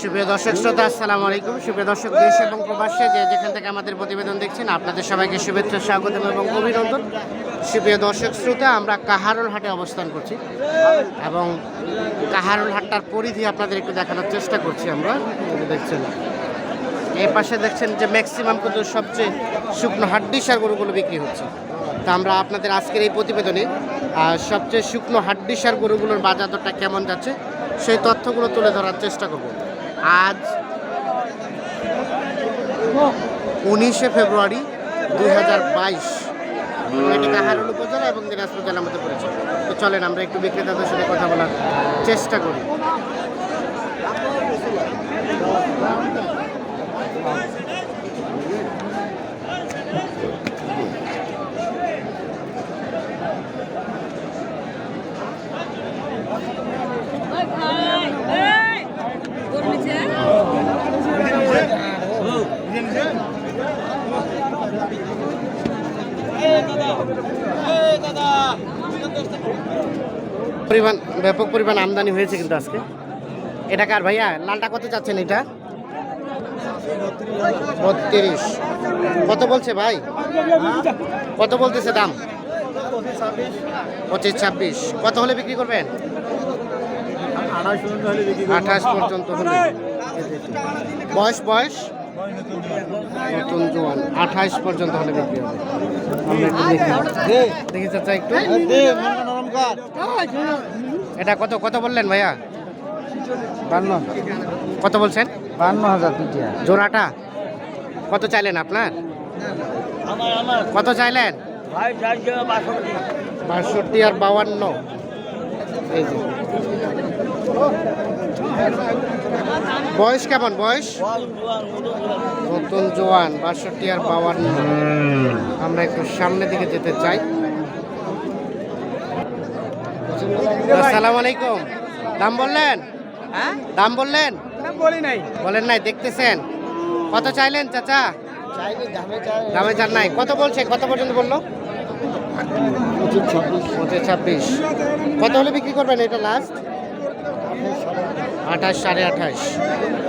সুপ্রিয় দর্শক শ্রোতা, আসসালামু আলাইকুম। সুপ্রিয় দর্শক, দেশ এবং প্রবাসে যে যেখান থেকে আমাদের প্রতিবেদন দেখছেন, আপনাদের সবাইকে শুভেচ্ছা, স্বাগতম এবং অভিনন্দন। সুপ্রিয় দর্শক শ্রোতা, আমরা কাহারুল হাটে অবস্থান করছি এবং কাহারুল হাটটার পরিধি আপনাদের একটু দেখানোর চেষ্টা করছি আমরা। দেখছেন, এই পাশে দেখছেন যে ম্যাক্সিমাম কিন্তু সবচেয়ে শুকনো হাড্ডিসার গরুগুলো বিক্রি হচ্ছে। তা আমরা আপনাদের আজকের এই প্রতিবেদনে সবচেয়ে শুকনো হাড্ডিসার গরুগুলোর বাজার দরটা কেমন যাচ্ছে, সেই তথ্যগুলো তুলে ধরার চেষ্টা করব। আজ উনিশে ফেব্রুয়ারি দুই হাজার বাইশ কাহারুল উপজেলা এবং দিনাজপুর জেলার মধ্যে পড়েছে। তো চলেন আমরা একটু বিক্রেতাদের সাথে কথা বলার চেষ্টা করি। পরিমাণ, ব্যাপক পরিমাণ আমদানি হয়েছে কিন্তু আজকে। এটা কার ভাইয়া? লালটা কত চাচ্ছেন এটা? বত্রিশ। কত বলছে ভাই? কত বলতেছে দাম? পঁচিশ, ছাব্বিশ। কত হলে বিক্রি করবেন? আঠাশ পর্যন্ত হলে বয়স বয়স? নতুন জোয়ান। আঠাশ পর্যন্ত হলে বিক্রি হবে। আমরা একটু দেখি। দেখি চাচা একটু। এটা কত কত বললেন ভাইয়া? বান্ন। কত বলছেন? বান্ন হাজার জোড়াটা? কত চাইলেন আপনার? কত চাইলেন? বাষট্টি আর বাউান্ন। এই যে। বয়স কেমন বয়স? নতুন জোয়ান বাষট্টি আর বাউান্ন আমরা একটু সামনের দিকে যেতে চাই। আসসালামু আলাইকুম। দাম বললেন? হ্যাঁ? দাম বললেন? বলি নাই। বলেন নাই দেখতেছেন। কত চাইলেন চাচা? দামে যার নাই। কত বলছে? কত পর্যন্ত বলল? পঁচিশ ছাব্বিশ। কত হলে বিক্রি করবেন এটা লাস্ট আঠাশ সাড়ে আঠাশ।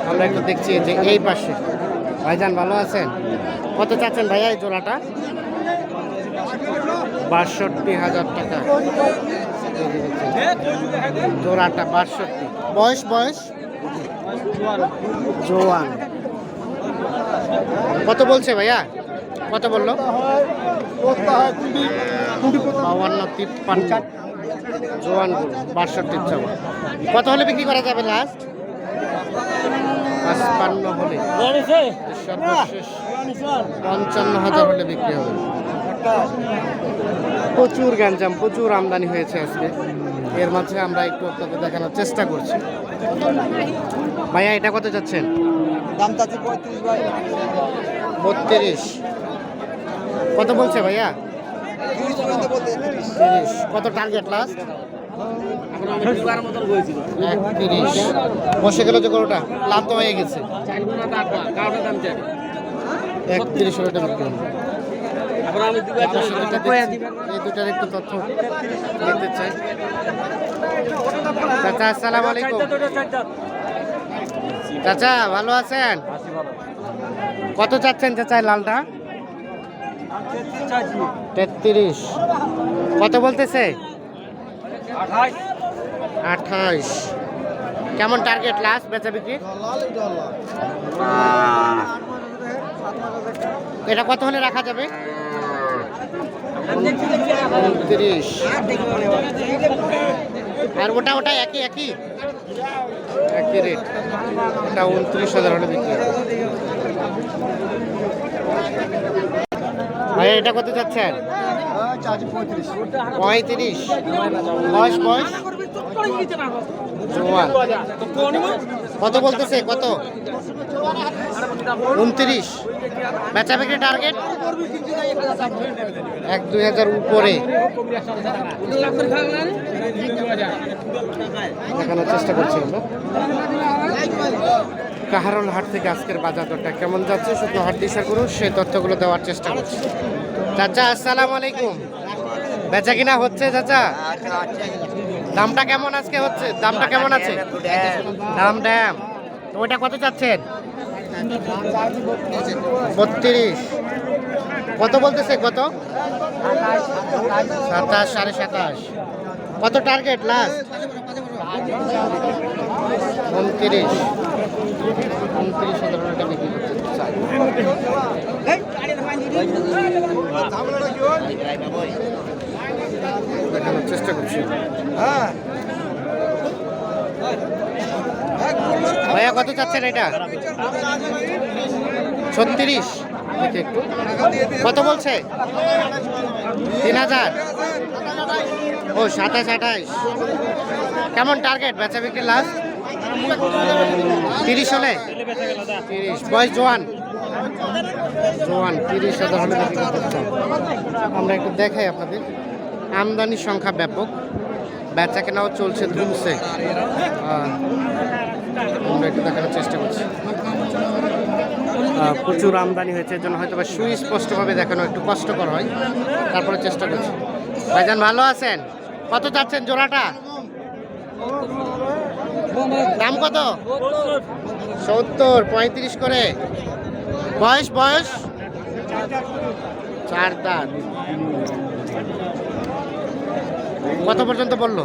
আমরা একটু দেখছি যে এই পাশে। ভাইজান, ভালো আছেন? কত চাচ্ছেন ভাইয়া এই জোড়াটা? বাষট্টি হাজার টাকা। জোড়াটা বাষট্টি। বয়স বয়স? জোয়ান। কত বলছে ভাইয়া? কত বলল? বাউান্ন তিপ্পান্ন। জোয়ান বাষট্টি চাওয়া কত হলে বিক্রি করা যাবে লাস্ট পাঁচপান্ন হলে। সর্বশেষ পঞ্চান্ন হাজার হলে বিক্রি হবে। প্রচুর গ্যাঞ্জাম প্রচুর আমদানি হয়েছে আজকে। এর মাঝে আমরা একটু আপনাদের দেখানোর চেষ্টা করছি। ভাইয়া এটা কত যাচ্ছেন? দাম চাচ্ছি পঁয়ত্রিশ ভাই। বত্রিশ। কত বলছে ভাইয়া? তিরিশ। কত টার্গেট লাস্ট তিরিশ বসে গেল যে গরুটা লাভ তো হয়ে গেছে। একত্রিশ টাকা একটু তথ্য চাই। চাচা, আসসালামু আলাইকুম। চাচা, ভালো আছেন? কত চাচ্ছেন চাচা লালটা? তেত্রিশ। কত বলতেছে? আঠাইশ কেমন টার্গেট লাস্ট বেচা বিক্রি এটা কত হলে রাখা যাবে? উনত্রিশ। আর ওটা ওটা একই একই? একই রেট ওটা উনত্রিশ হাজার হলে বিক্রি ভাই, এটা কত যাচ্ছেন চাচ্ছি পঁয়ত্রিশ। বয়স বয়স? কত বলতেছে, কত? উনত্রিশ। বেচা টার্গেট এক, দুই হাজার উপরে। দেখানোর চেষ্টা করছি আমরা। কাহারল হাট থেকে আজকের বাজার দরটা কেমন যাচ্ছে? শুধু হাট দিশা করুন, সেই তথ্যগুলো দেওয়ার চেষ্টা করছি। চাচা, আসসালামু আলাইকুম। বেচা কিনা হচ্ছে চাচা? দামটা কেমন আজকে হচ্ছে? দামটা কেমন আছে? দাম ড্যাম। তো ওইটা কত চাচ্ছেন? বত্রিশ। কত বলতেছে কত? সাতাশ, সাড়ে সাতাশ। কত টার্গেট লাস্ট উনত্রিশ। উনত্রিশ হাজার টাকা বিক্রি করতে দেখানোর চেষ্টা করছি। ভাইয়া কত চাচ্ছেন এটা? ছত্রিশ। একটু। কত বলছে? তিন হাজার। ও, সাতাশ, আঠাশ। কেমন টার্গেট বেচা বিক্রি লাস্ট তিরিশ হলে? তিরিশ। বয়স জোয়ান? জোয়ান, তিরিশ হাজার হলে আমরা একটু দেখাই আপনাদের। আমদানির সংখ্যা ব্যাপক। বেচা কেনাও চলছে ধুমছে আমরা একটু দেখানোর চেষ্টা করছি। প্রচুর আমদানি হয়েছে। এর জন্য হয়তো বা সুস্পষ্টভাবে দেখানো একটু কষ্টকর হয়। তারপরে চেষ্টা করছি। ভাইজান ভালো আছেন? কত যাচ্ছেন জোড়াটা? দাম কত? সত্তর পঁয়ত্রিশ করে। বয়স বয়স? চার দাঁত। কত পর্যন্ত বলল?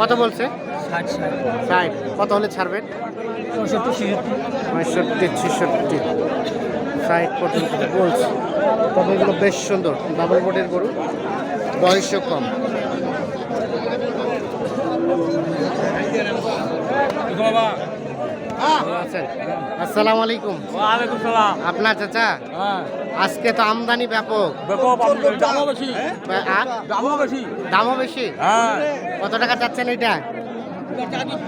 কত বলছে? ষাট কত হলে ছাড়বেন? পঁয়ষট্টি ছেষট্টি। ষাট পর্যন্ত বলছে। তবে এগুলো বেশ সুন্দর ডাবল বোর্ডের গরু বয়সও কম। আসসালামু আলাইকুম। আপনার চাচা? হ্যাঁ। আজকে তো আমদানি ব্যাপক। দামও বেশি। দামও বেশি। দামও বেশি? হ্যাঁ। কত টাকা চাচ্ছেন এটা?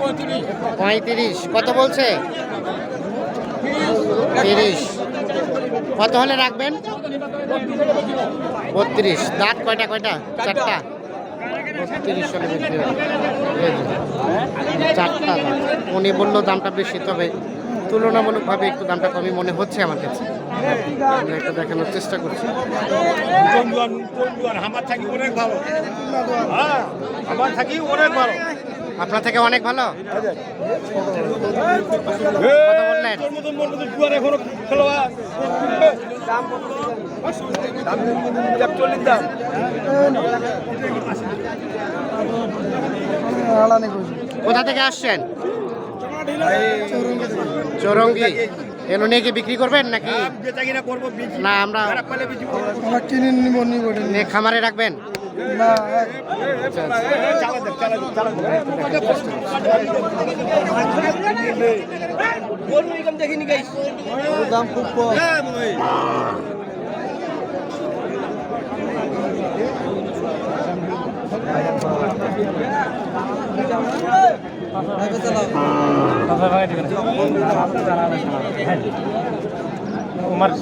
পঁয়ত্রিশ। পঁয়ত্রিশ। কত বলছে? তিরিশ। কত হলে রাখবেন? বত্রিশ। দাঁত কয়টা কয়টা? চারটা? বত্রিশ হলে বিক্রি চারটা উনি বলল দামটা বেশি, তবে তুলনামূলকভাবে একটু দামটা কমই মনে হচ্ছে আমার কাছে। আমরা একটু দেখানোর চেষ্টা করছি। আমার থাকি অনেক ভালো। হ্যাঁ আমার থাকি অনেক ভালো। আপনার থেকে অনেক ভালো। বললেন। কোথা থেকে আসছেন? চৌরঙ্গি। এলো নিয়ে কি বিক্রি করবেন নাকি? না আমরা কিনে নিব খামারে রাখবেন? না। চালা দেখ চালা দেখ চালা দাম খুব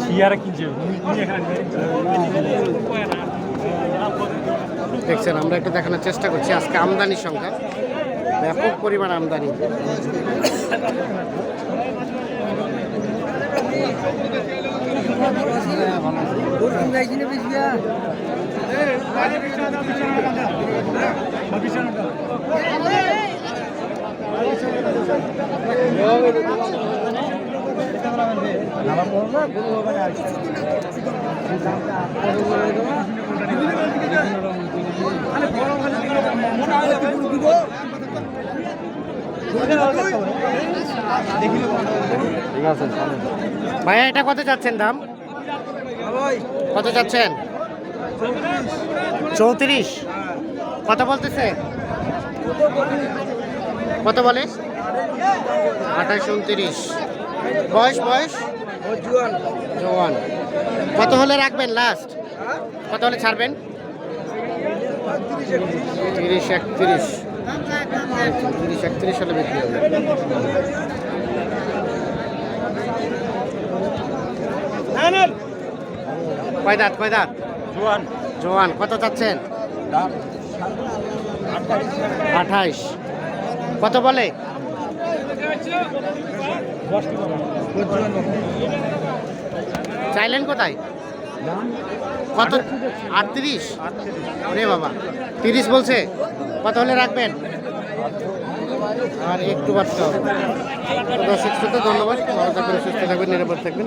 শিয়ারা কিনছে দেখছেন আমরা একটু দেখানোর চেষ্টা করছি আজকে আমদানির সংখ্যা ব্যাপক পরিমাণ আমদানি ভাইয়া এটা কত চাচ্ছেন দাম? কত চাচ্ছেন? চৌত্রিশ। কত বলতেছে? কত বলে? আঠাশ উনত্রিশ। বয়স বয়স? জোয়ান। কত হলে রাখবেন লাস্ট কত হলে ছাড়বেন? তিরিশ একত্রিশ। তিরিশ একত্রিশ হলে বিক্রি হবে। কয় দাঁত কয় দাঁত? জোয়ান। জোয়ান কত চাচ্ছেন? আঠাইশ কত বলে? চাইলেন কোথায়? কত? আটত্রিশ? রে বাবা। তিরিশ বলছে। কত হলে রাখবেন? আর একটু বাড়তে হবে। দর্শক ধন্যবাদ। সুস্থ থাকবেন, নিরাপদ থাকবেন।